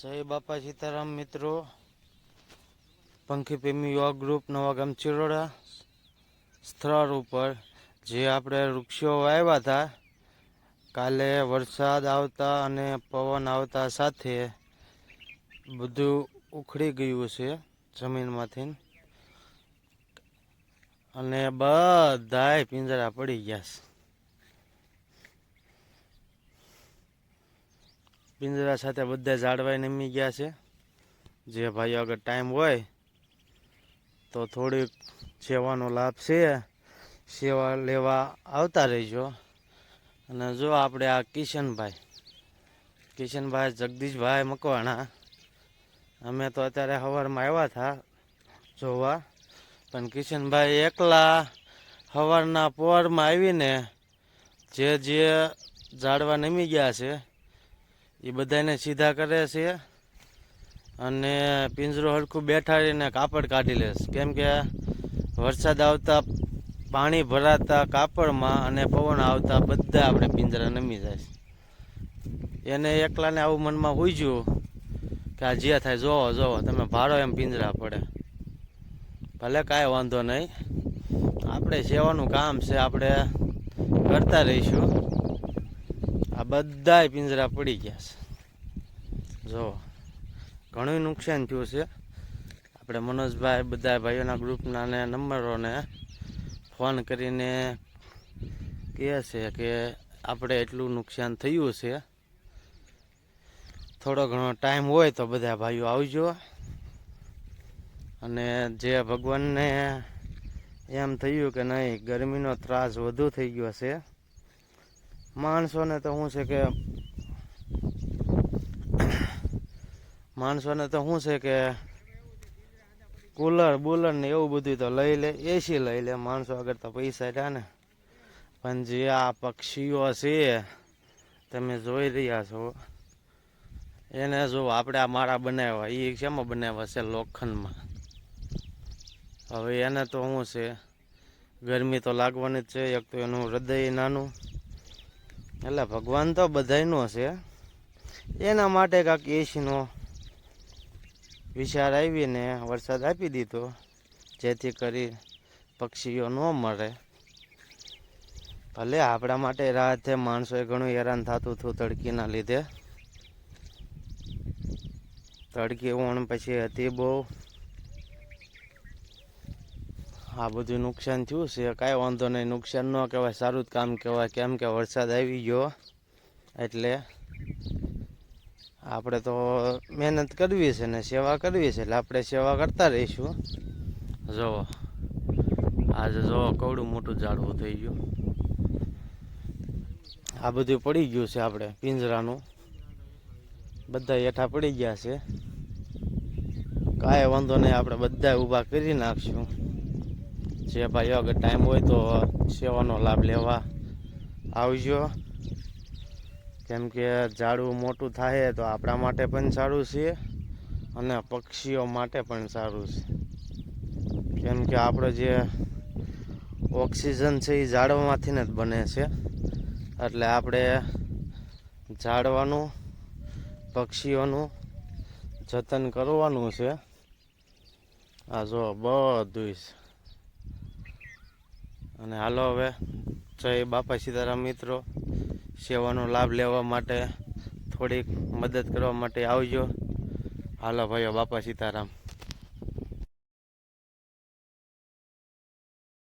જય બાપા સીતારામ મિત્રો. પંખી પ્રેમી યોગ ગ્રુપ નવાગામ ચિરોડા, સ્થળ ઉપર. જે આપણે વૃક્ષો વાવ્યા હતા, કાલે વરસાદ આવતા અને પવન આવતા સાથે બધું ઉખડી ગયું છે જમીનમાંથી. અને બધાય પિંજરા પડી ગયા છે. પિંજરા સાથે બધા ઝાડવાય નમી ગયા છે. જે ભાઈઓ આગળ ટાઈમ હોય, તો થોડીક સેવાનો લાભ છે. સેવા લેવા આવતા રહીજો અને જો આપણે આ કિશનભાઈ કિશનભાઈ જગદીશભાઈ મકવાણા, અમે તો અત્યારે સવારમાં આવ્યા હતા જોવા, પણ કિશનભાઈ એકલા સવારના પોરમાં આવીને જે જે ઝાડવા નમી ગયા છે એ બધાને સીધા કરે છે. અને પિંજરો હરખું બેઠાડીને કાપડ કાઢી લે કેમ કે વરસાદ આવતા પાણી ભરાતા કાપડમાં અને પવન આવતા બધા આપણે પિંજરા નમી જાય એને એકલાને આવું મનમાં હુજ્યું કે આ જ્યાં થાય જોવો જોવો, તમે ભાડો એમ પિંજરા પડે. ભલે કાંઈ વાંધો નહીં. આપણે સેવાનું કામ છે, આપણે કરતા રહીશું. બધાય પિંજરા પડી ગયા છે. જો ઘણું નુકસાન થયું છે. આપણે મનોજભાઈ બધા ભાઈઓના ગ્રુપના ને નંબરોને ફોન કરીને કહે છે કે આપણે એટલું નુકસાન થયું છે. થોડો ઘણો ટાઈમ હોય તો બધા ભાઈઓ આવજો. અને જે ભગવાનને એમ થયું કે નહીં, ગરમીનો ત્રાસ વધુ થઈ ગયો છે. માણસોને તો શું છે કે માણસોને તો શું છે કે કુલર, બુલર ને એવું બધું તો લઈ લે એસી લઈ લે. માણસો આગળ તો પૈસા રહ્યા ને. પણ જે આ પક્ષીઓ છે, તમે જોઈ રહ્યા છો, એને જો આપણે આ માળા બનાવ્યા એ શેમાં બનાવ્યા છે? લોખંડમાં. હવે એને તો શું છે, ગરમી તો લાગવાની જ છે, એક તો એનું હૃદય નાનું એટલે ભગવાન તો બધાયનો છે. એના માટે કાંક એસીનો વિચાર આવીને વરસાદ આપી દીધો, જેથી કરી પક્ષીઓ ન મળે ભલે આપણા માટે રાતે માણસોએ ઘણું હેરાન થતું હતું તડકીના લીધે. તડકી ઓણ પછી હતી બહુ. આ બધું નુકસાન થયું છે. કાંઈ વાંધો નહીં. નુકસાન ન કહેવાય, સારું જ કામ કહેવાય. કેમ કે વરસાદ આવી ગયો, એટલે આપણે તો મહેનત કરવી છે ને સેવા કરવી છે, એટલે આપણે સેવા કરતા રહીશું. જુઓ આજે જુઓ કવડું મોટું ઝાડવું થઈ ગયું. આ બધું પડી ગયું છે આપણે, પિંજરાનું. બધા હેઠા પડી ગયા છે. કાંઈ વાંધો નહીં, આપણે બધા ઊભા કરી નાખશું. જે ભાઈ અગર ટાઈમ હોય તો સેવાનો લાભ લેવા આવજો. કેમ કે ઝાડવું મોટું થાય તો આપણા માટે પણ સારું છે અને પક્ષીઓ માટે પણ સારું છે. કેમ કે આપણો જે ઓક્સિજન છે એ ઝાડવામાંથી જ બને છે. એટલે આપણે ઝાડવાનું, પક્ષીઓનું જતન કરવાનું છે. આ જો બધું જ અને હાલો હવે જય બાપા સીતારામ મિત્રો. સેવાનો લાભ લેવા માટે થોડીક મદદ કરવા માટે આવજો. હાલો ભાઈઓ બાપા સીતારામ.